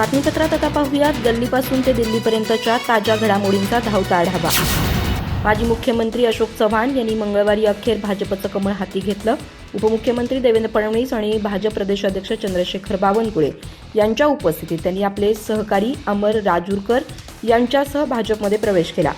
बातमीपत्रात आता पाहूयात. गल्लीपासून ते दिल्लीपर्यंतच्या ताज्या घडामोडींचा धावता आढावा. माजी मुख्यमंत्री अशोक चव्हाण यांनी मंगळवारी अखेर भाजपचं कमळ हाती घेतलं. उपमुख्यमंत्री देवेंद्र फडणवीस आणि भाजप प्रदेशाध्यक्ष चंद्रशेखर बावनकुळे यांच्या उपस्थितीत त्यांनी आपले सहकारी अमर राजूरकर यांच्यासह भाजपमध्ये प्रवेश केला.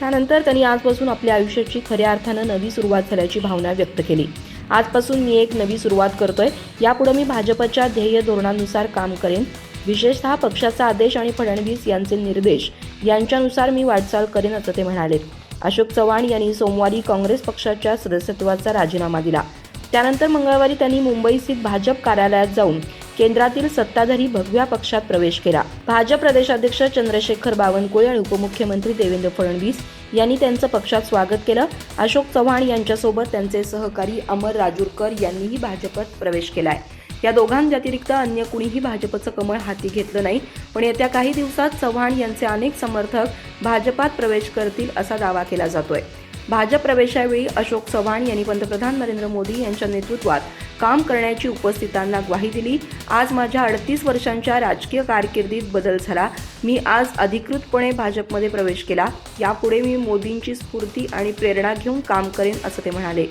त्यानंतर त्यांनी आजपासून आपल्या आयुष्याची खऱ्या अर्थानं नवी सुरुवात झाल्याची भावना व्यक्त केली. आजपासून मी एक नवी सुरुवात करतोय. यापुढे मी भाजपच्या ध्येय धोरणानुसार काम करेन. विशेषतः पक्षाचा आदेश आणि फडणवीस यांचे निर्देश यांच्यानुसार मी वाटचाल करेन असं ते म्हणाले अशोक चव्हाण यांनी सोमवारी काँग्रेस पक्षाच्या सदस्यत्वाचा राजीनामा दिला. त्यानंतर मंगळवारी त्यांनी मुंबईस्थित भाजप कार्यालयात जाऊन केंद्रातील सत्ताधारी भगव्या पक्षात प्रवेश केला. भाजप प्रदेशाध्यक्ष चंद्रशेखर बावनकुळे आणि उपमुख्यमंत्री देवेंद्र फडणवीस यांनी त्यांचं पक्षात स्वागत केलं. अशोक चव्हाण यांच्यासोबत त्यांचे सहकारी अमर राजूरकर यांनीही भाजपत प्रवेश केलाय. या दोघांव्यतिरिक्त अन्य कुणीही भाजपचं कमळ हाती घेतलं नाही. पण येत्या काही दिवसात चव्हाण यांचे अनेक समर्थक भाजपात प्रवेश करतील असा दावा केला जातोय. भाजप प्रवेशावेळी अशोक चव्हाण यांनी पंतप्रधान नरेंद्र मोदी यांच्या नेतृत्वात काम करण्याची उपस्थितांना ग्वाही दिली. आज माझ्या अडतीस वर्षांच्या राजकीय कारकिर्दीत बदल झाला. मी आज अधिकृतपणे भाजपमध्ये प्रवेश केला. यापुढे मी मोदींची स्फूर्ती आणि प्रेरणा घेऊन काम करेन असं ते म्हणाले.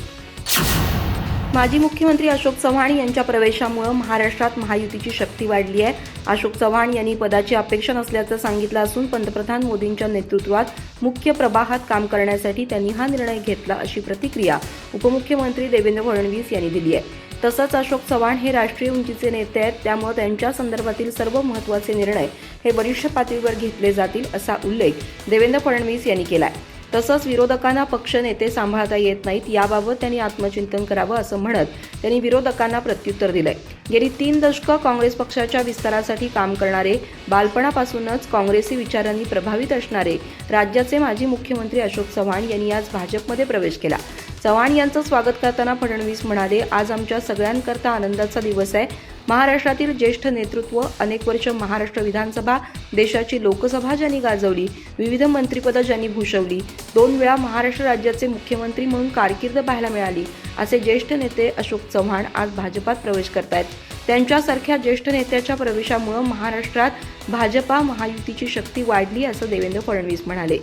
माजी मुख्यमंत्री अशोक चव्हाण यांच्या प्रवेशामुळे महाराष्ट्रात महायुतीची शक्ती वाढली आहे. अशोक चव्हाण यांनी पदाची अपेक्षा नसल्याचं सांगितलं असून पंतप्रधान मोदींच्या नेतृत्वात मुख्य प्रवाहात काम करण्यासाठी त्यांनी हा निर्णय घेतला अशी प्रतिक्रिया उपमुख्यमंत्री देवेंद्र फडणवीस यांनी दिली आहे. तसंच अशोक चव्हाण हे राष्ट्रीय उंचीचे नेते आहेत. त्यामुळे त्यांच्या संदर्भातील सर्व महत्त्वाचे निर्णय हे वरिष्ठ पातळीवर घेतले जातील असा उल्लेख देवेंद्र फडणवीस यांनी केला आहे तसंच विरोधकांना पक्ष नेते सांभाळता येत नाहीत याबाबत त्यांनी आत्मचिंतन करावं असं म्हणत त्यांनी विरोधकांना प्रत्युत्तर दिलंय. गेली तीन दशकं काँग्रेस पक्षाच्या विस्तारासाठी काम करणारे बालपणापासूनच काँग्रेसी विचारांनी प्रभावित असणारे राज्याचे माजी मुख्यमंत्री अशोक चव्हाण यांनी आज भाजपमध्ये प्रवेश केला. चव्हाण यांचं स्वागत करताना फडणवीस म्हणाले आज आमच्या सगळ्यांकरता आनंदाचा दिवस आहे. महाराष्ट्रातील ज्येष्ठ नेतृत्व अनेक वर्ष महाराष्ट्र विधानसभा देशाची लोकसभा ज्यांनी गाजवली विविध मंत्रिपदं ज्यांनी भूषवली दोन वेळा महाराष्ट्र राज्याचे मुख्यमंत्री म्हणून कारकीर्द पाहायला मिळाली असे ज्येष्ठ नेते अशोक चव्हाण आज भाजपात प्रवेश करतायत. त्यांच्यासारख्या ज्येष्ठ नेत्याच्या प्रवेशामुळे महाराष्ट्रात भाजपा महायुतीची शक्ती वाढली असं देवेंद्र फडणवीस म्हणाले.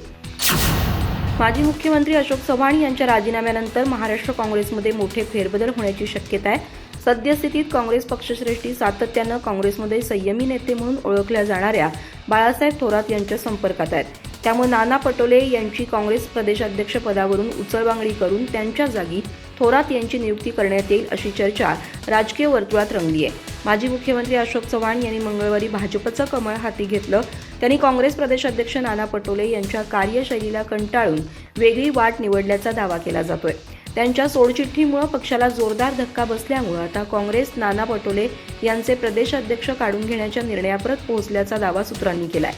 माजी मुख्यमंत्री अशोक चव्हाण यांच्या राजीनाम्यानंतर महाराष्ट्र काँग्रेसमध्ये मोठे फेरबदल होण्याची शक्यता आहे सद्यस्थितीत काँग्रेस पक्षश्रेष्ठी सातत्यानं काँग्रेसमध्ये संयमी नेते म्हणून ओळखल्या जाणाऱ्या बाळासाहेब थोरात यांच्या संपर्कात आहेत. त्यामुळे नाना पटोले यांची काँग्रेस प्रदेशाध्यक्ष पदावरून उचलबांगडी करून त्यांच्या जागी थोरात यांची नियुक्ती करण्यात येईल अशी चर्चा राजकीय वर्तुळात रंगली आहे. माजी मुख्यमंत्री अशोक चव्हाण यांनी मंगळवारी भाजपचं कमळ हाती घेतलं. त्यांनी काँग्रेस प्रदेशाध्यक्ष नाना पटोले यांच्या कार्यशैलीला कंटाळून वेगळी वाट निवडल्याचा दावा केला जातोय. त्यांच्या सोडचिठ्ठीमुळं पक्षाला जोरदार धक्का बसल्यामुळं आता काँग्रेस नाना पटोले यांचे प्रदेशाध्यक्ष काढून घेण्याच्या निर्णयाप्रत पोहोचल्याचा दावा सूत्रांनी केलाय.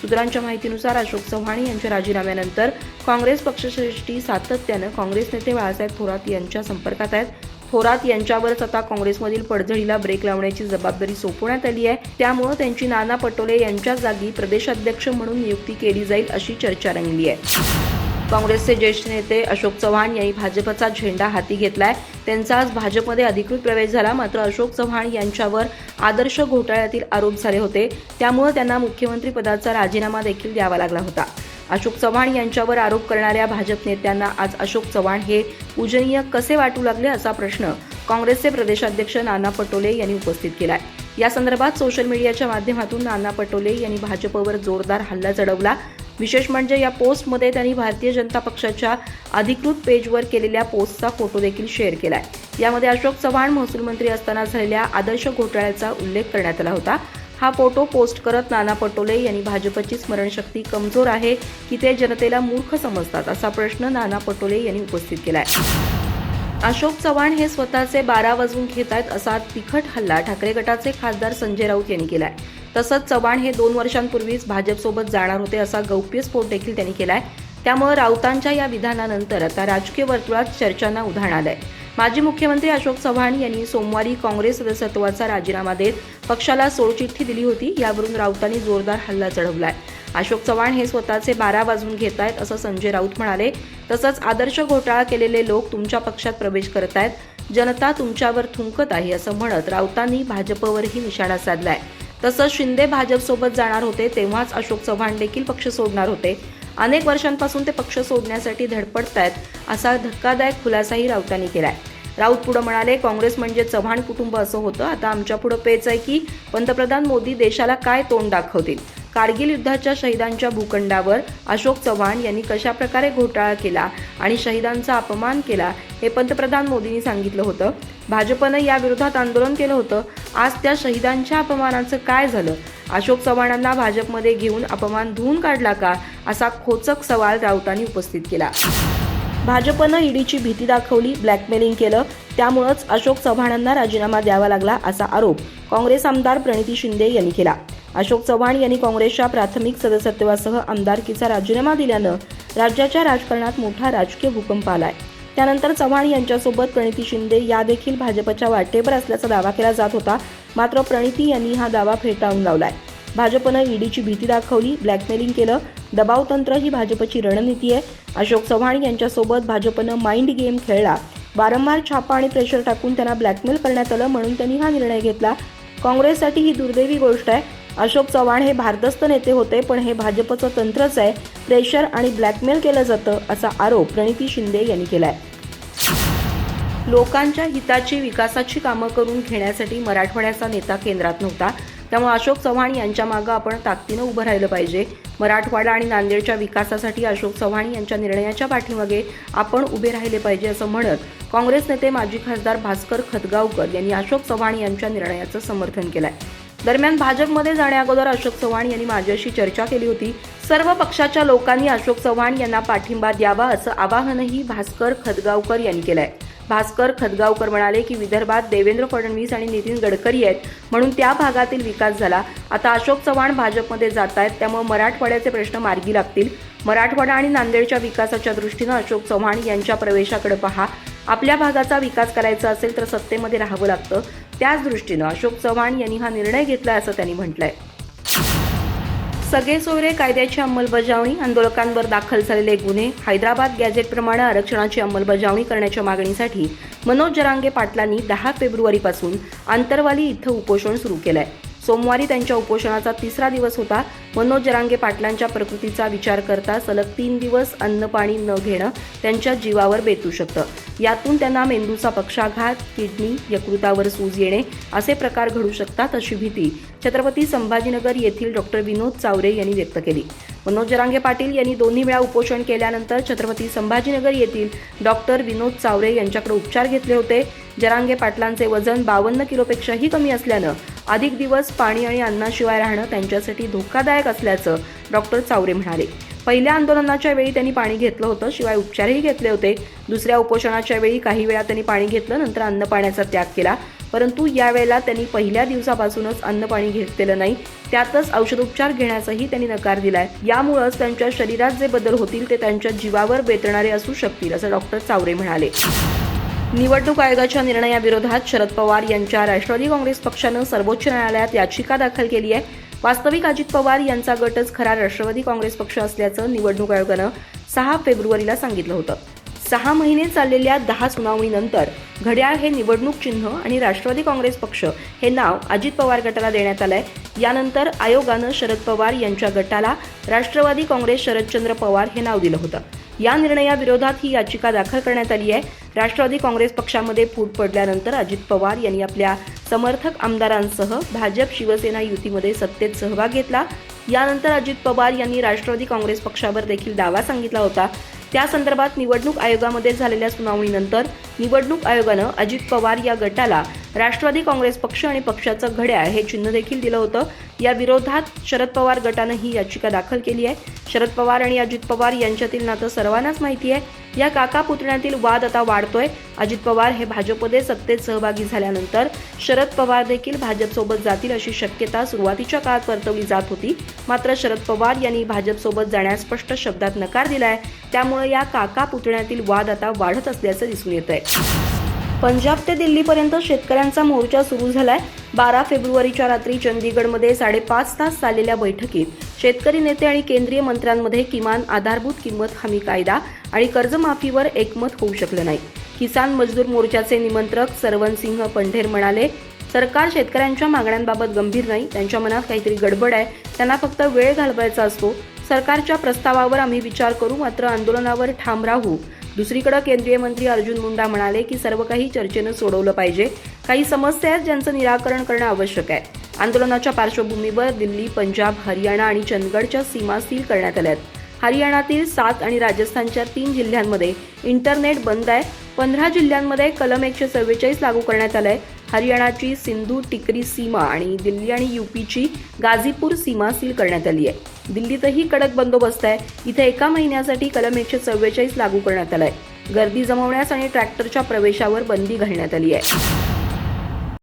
सूत्रांच्या माहितीनुसार अशोक चव्हाण यांच्या राजीनाम्यानंतर काँग्रेस पक्षश्रेष्ठी सातत्यानं काँग्रेस नेते बाळासाहेब थोरात यांच्या संपर्कात आहेत. थोरात यांच्यावरच आता काँग्रेसमधील पडझडीला ब्रेक लावण्याची जबाबदारी सोपवण्यात आली आहे. त्यामुळे त्यांची नाना पटोले यांच्या जागी प्रदेशाध्यक्ष म्हणून नियुक्ती केली जाईल अशी चर्चा रंगली आहे. काँग्रेसचे ज्येष्ठ नेते अशोक चव्हाण यांनी भाजपचा झेंडा हाती घेतलाय. त्यांचा आज भाजपमध्ये अधिकृत प्रवेश झाला. मात्र अशोक चव्हाण यांच्यावर आदर्श घोटाळ्यातील आरोप झाले होते. त्यामुळे त्यांना मुख्यमंत्री पदाचा राजीनामा देखील द्यावा लागला होता. अशोक चव्हाण यांच्यावर आरोप करणाऱ्या भाजप नेत्यांना आज अशोक चव्हाण हे पूजनीय कसे वाटू लागले असा प्रश्न काँग्रेसचे प्रदेशाध्यक्ष नाना पटोले यांनी उपस्थित केलाय. या संदर्भात सोशल मीडियाच्या माध्यमातून नाना पटोले यांनी भाजपवर जोरदार हल्ला चढवला. विशेष म्हणजे या पोस्टमध्ये त्यांनी भारतीय जनता पक्षाच्या अधिकृत पेजवर केलेल्या पोस्टचा फोटो देखील शेअर केला आहे यामध्ये अशोक चव्हाण महसूल मंत्री असताना झालेल्या आदर्श घोटाळ्याचा उल्लेख करण्यात आला होता. हा फोटो पोस्ट करत नाना पटोले यांनी भाजपची स्मरणशक्ती कमजोर आहे की ते जनतेला मूर्ख समजतात असा प्रश्न नाना पटोले यांनी उपस्थित केला आहे अशोक चव्हाण हे स्वतःचे बारा वाजून घेत आहेत असा तिखट हल्ला ठाकरे गटाचे खासदार संजय राऊत यांनी केला आहे तसंच चव्हाण हे दोन वर्षांपूर्वीच भाजपसोबत जाणार होते असा गौप्यस्फोट देखील त्यांनी केलाय. त्यामुळे राऊतांच्या या विधानानंतर आता राजकीय वर्तुळात चर्चांना उधाण आलंय. माजी मुख्यमंत्री अशोक चव्हाण यांनी सोमवारी काँग्रेस सदस्यत्वाचा राजीनामा देत पक्षाला सोडचिठ्ठी दिली होती यावरून राऊतांनी जोरदार हल्ला चढवलाय. अशोक चव्हाण हे स्वतःचे बारा वाजून घेत आहेत असं संजय राऊत म्हणाले. तसंच आदर्श घोटाळा केलेले लोक तुमच्या पक्षात प्रवेश करत आहेत जनता तुमच्यावर थुंकत आहे असं म्हणत राऊतांनी भाजपवरही निशाणा साधलाय. तसंच शिंदे भाजपसोबत जाणार होते तेव्हाच अशोक चव्हाण देखील पक्ष सोडणार होते. अनेक वर्षांपासून ते पक्ष सोडण्यासाठी धडपडतायत असा धक्कादायक खुलासाही राऊतांनी केलाय. राऊत पुढे म्हणाले काँग्रेस म्हणजे चव्हाण कुटुंब असं होतं. आता आमच्या पुढे पेच आहे की पंतप्रधान मोदी देशाला काय तोंड दाखवतील? कारगिल युद्धाच्या शहीदांच्या भूखंडावर अशोक चव्हाण यांनी कशा प्रकारे घोटाळा केला आणि शहीदांचा अपमान केला हे पंतप्रधान मोदींनी सांगितलं होतं. भाजपनं या विरोधात आंदोलन केलं होतं. आज त्या शहीदांच्या अपमानाचं काय झालं? अशोक चव्हाणांना भाजपमध्ये घेऊन अपमान धुवून काढला का? असा खोचक सवाल राऊतांनी उपस्थित केला. भाजपनं ईडीची भीती दाखवली ब्लॅकमेलिंग केलं. त्यामुळंच अशोक चव्हाणांना राजीनामा द्यावा लागला असा आरोप काँग्रेस आमदार प्रणिती शिंदे यांनी केला. अशोक चव्हाण यांनी काँग्रेसच्या प्राथमिक सदस्यत्वासह आमदारकीचा राजीनामा दिल्यानं राज्याच्या राजकारणात मोठा राजकीय भूकंप आलाय. त्यानंतर चव्हाण यांच्यासोबत प्रणिती शिंदे या देखील भाजपच्या वाटेवर असल्याचा दावा केला जात होता. मात्र प्रणिती यांनी हा दावा फेटाळून लावलाय. भाजपनं ईडीची भीती दाखवली ब्लॅकमेलिंग केलं. दबाव तंत्र ही भाजपची रणनीती आहे. अशोक चव्हाण यांच्यासोबत भाजपनं माइंड गेम खेळला. वारंवार छापा आणि प्रेशर टाकून त्यांना ब्लॅकमेल करण्यात आलं म्हणून त्यांनी हा निर्णय घेतला. काँग्रेससाठी ही दुर्दैवी गोष्ट आहे. अशोक चव्हाण हे भारदस्त नेते होते पण हे भाजपचं तंत्रच आहे. प्रेशर आणि ब्लॅकमेल केलं जातं असा आरोप प्रणिती शिंदे यांनी केलाय. लोकांच्या हिताची विकासाची कामं करून घेण्यासाठी मराठवाड्याचा नेता केंद्रात नव्हता. त्यामुळे अशोक चव्हाण यांच्या मागं आपण ताकदीनं उभं राहिलं पाहिजे. मराठवाडा आणि नांदेडच्या विकासासाठी अशोक चव्हाण यांच्या निर्णयाच्या पाठीमागे आपण उभे राहिले पाहिजे असं म्हणत काँग्रेस नेते माजी खासदार भास्कर खतगावकर यांनी अशोक चव्हाण यांच्या निर्णयाचं समर्थन केलंय. दरम्यान भाजपमध्ये जाण्याअगोदर अशोक चव्हाण यांनी माझ्याशी चर्चा केली होती. सर्व पक्षाच्या लोकांनी अशोक चव्हाण यांना पाठिंबा द्यावा असं आवाहनही भास्कर खदगावकर यांनी केलंय. भास्कर खदगावकर म्हणाले की विदर्भात देवेंद्र फडणवीस आणि नितीन गडकरी आहेत म्हणून त्या भागातील विकास झाला. आता अशोक चव्हाण भाजपमध्ये जात आहेत त्यामुळे मराठवाड्याचे प्रश्न मार्गी लागतील. मराठवाडा आणि नांदेडच्या विकासाच्या दृष्टीनं अशोक चव्हाण यांच्या प्रवेशाकडे पहा. आपल्या भागाचा विकास करायचा असेल तर सत्तेमध्ये राहावं लागतं. त्याच दृष्टीनं अशोक चव्हाण यांनी हा निर्णय घेतला असं त्यांनी म्हटलंय. सगळे सोयरे कायद्याची अंमलबजावणी आंदोलकांवर दाखल झालेले गुन्हे हैदराबाद गॅझेटप्रमाणे आरक्षणाची अंमलबजावणी करण्याच्या मागणीसाठी मनोज जरांगे पाटलांनी दहा फेब्रुवारीपासून आंतरवाली इथं उपोषण सुरू केलंय. सोमवारी त्यांच्या उपोषणाचा तिसरा दिवस होता. मनोज जरांगे पाटलांच्या प्रकृतीचा विचार करता सलग तीन दिवस अन्नपाणी न घेणं त्यांच्या जीवावर बेतू शकतं. यातून त्यांना मेंदूचा पक्षाघात किडनी यकृतावर सूज येणे असे प्रकार घडू शकतात अशी भीती छत्रपती संभाजीनगर येथील डॉक्टर विनोद चावरे यांनी व्यक्त केली. मनोज जरांगे पाटील यांनी दोन्ही वेळा उपोषण केल्यानंतर छत्रपती संभाजीनगर येथील डॉक्टर विनोद चावरे यांच्याकडे उपचार घेतले होते. जरांगे पाटलांचे वजन बावन्न किलोपेक्षाही कमी असल्यानं अधिक दिवस पाणी आणि अन्नाशिवाय राहणं त्यांच्यासाठी धोकादायक असल्याचं डॉक्टर चावरे म्हणाले. पहिल्या आंदोलनाच्या वेळी त्यांनी पाणी घेतलं होतं शिवाय उपचारही घेतले होते. दुसऱ्या उपोषणाच्या वेळी काही वेळा त्यांनी पाणी घेतलं नंतर अन्न पाण्याचा त्याग केला. परंतु यावेळेला त्यांनी पहिल्या दिवसापासूनच अन्न पाणी घेतलेलं नाही. त्यातच औषधोपचार घेण्याचाही त्यांनी नकार दिलाय. यामुळंच त्यांच्या शरीरात जे बदल होतील ते त्यांच्या जीवावर बेतणारे असू शकतील असं डॉक्टर चावरे म्हणाले. निवडणूक आयोगाच्या निर्णयाविरोधात शरद पवार यांच्या राष्ट्रवादी काँग्रेस पक्षानं सर्वोच्च न्यायालयात याचिका दाखल केली आहे. वास्तविक अजित पवार यांचा गटच खरा राष्ट्रवादी काँग्रेस पक्ष असल्याचं निवडणूक आयोगानं सहा फेब्रुवारीला सांगितलं होतं. सहा महिने चाललेल्या दहा सुनावणीनंतर घड्याळ हे निवडणूक चिन्ह आणि राष्ट्रवादी काँग्रेस पक्ष हे नाव अजित पवार गटाला देण्यात आलंय. यानंतर आयोगानं शरद पवार यांच्या गटाला राष्ट्रवादी काँग्रेस शरदचंद्र पवार हे नाव दिलं होतं. या निर्णयाविरोधात ही याचिका दाखल करण्यात आली आहे. राष्ट्रवादी काँग्रेस पक्षामध्ये फूट पडल्यानंतर अजित पवार यांनी आपल्या समर्थक आमदारांसह भाजप शिवसेना युतीमध्ये सत्तेत सहभाग घेतला. यानंतर अजित पवार यांनी राष्ट्रवादी काँग्रेस पक्षावर देखील दावा सांगितला होता. त्या संदर्भात निवडणूक आयोगामध्ये झालेल्या सुनावणीनंतर निवडणूक आयोगानं अजित पवार या गटाला राष्ट्रवादी काँग्रेस पक्ष आणि पक्षाचं घड्याळ हे चिन्ह देखील दिलं होतं. या विरोधात शरद पवार गटानं ही याचिका दाखल केली आहे. शरद पवार आणि अजित पवार यांच्यातील नातं सर्वांनाच माहिती आहे. या काका पुतण्यातील वाद आता वाढतोय. अजित पवार हे भाजपमध्ये सत्तेत सहभागी झाल्यानंतर शरद पवार देखील भाजपसोबत जातील अशी शक्यता सुरुवातीच्या काळात वर्तवली जात होती. मात्र शरद पवार यांनी भाजपसोबत जाण्यास स्पष्ट शब्दात नकार दिलाय. त्यामुळे या काका पुतण्यातील वाद आता वाढत असल्याचं दिसून येत आहे पंजाब ते दिल्लीपर्यंत शेतकऱ्यांचा मोर्चा सुरू झालाय. बारा फेब्रुवारीच्या रात्री चंदीगडमध्ये साडेपाच तास चाललेल्या बैठकीत शेतकरी नेते आणि केंद्रीय मंत्र्यांमध्ये किमान आधारभूत किंमत हमी कायदा आणि कर्जमाफीवर एकमत होऊ शकलं नाही. किसान मजदूर मोर्चाचे निमंत्रक सरवनसिंह पंढेर म्हणाले सरकार शेतकऱ्यांच्या मागण्यांबाबत गंभीर नाही त्यांच्या मनात काहीतरी गडबड आहे त्यांना फक्त वेळ घालवायचा असतो. सरकारच्या प्रस्तावावर आम्ही विचार करू मात्र आंदोलनावर ठाम राहू. दुसरीकडे केंद्रीय मंत्री अर्जुन मुंडा म्हणाले की सर्व काही चर्चेनं सोडवलं पाहिजे. काही समस्या आहेत ज्यांचं निराकरण करणं आवश्यक आहे. आंदोलनाच्या पार्श्वभूमीवर दिल्ली पंजाब हरियाणा आणि चंदगडच्या सीमा सील करण्यात आल्या आहेत. हरियाणातील सात आणि राजस्थानच्या तीन जिल्ह्यांमध्ये इंटरनेट बंद आहे. पंधरा जिल्ह्यांमध्ये कलम एकशे चव्वेचाळीस लागू करण्यात आलं आहे हरियाणाची सिंधू टिकरी सीमा आणि दिल्ली आणि युपीची गाझीपूर सीमा सील करण्यात आली आहे. दिल्लीतही कडक बंदोबस्त आहे. इथे एका महिन्यासाठी कलम एकशे चव्वेचाळीस लागू करण्यात आलाय. आहे गर्दी जमवण्यास आणि ट्रॅक्टरच्या प्रवेशावर बंदी घालण्यात आली आहे.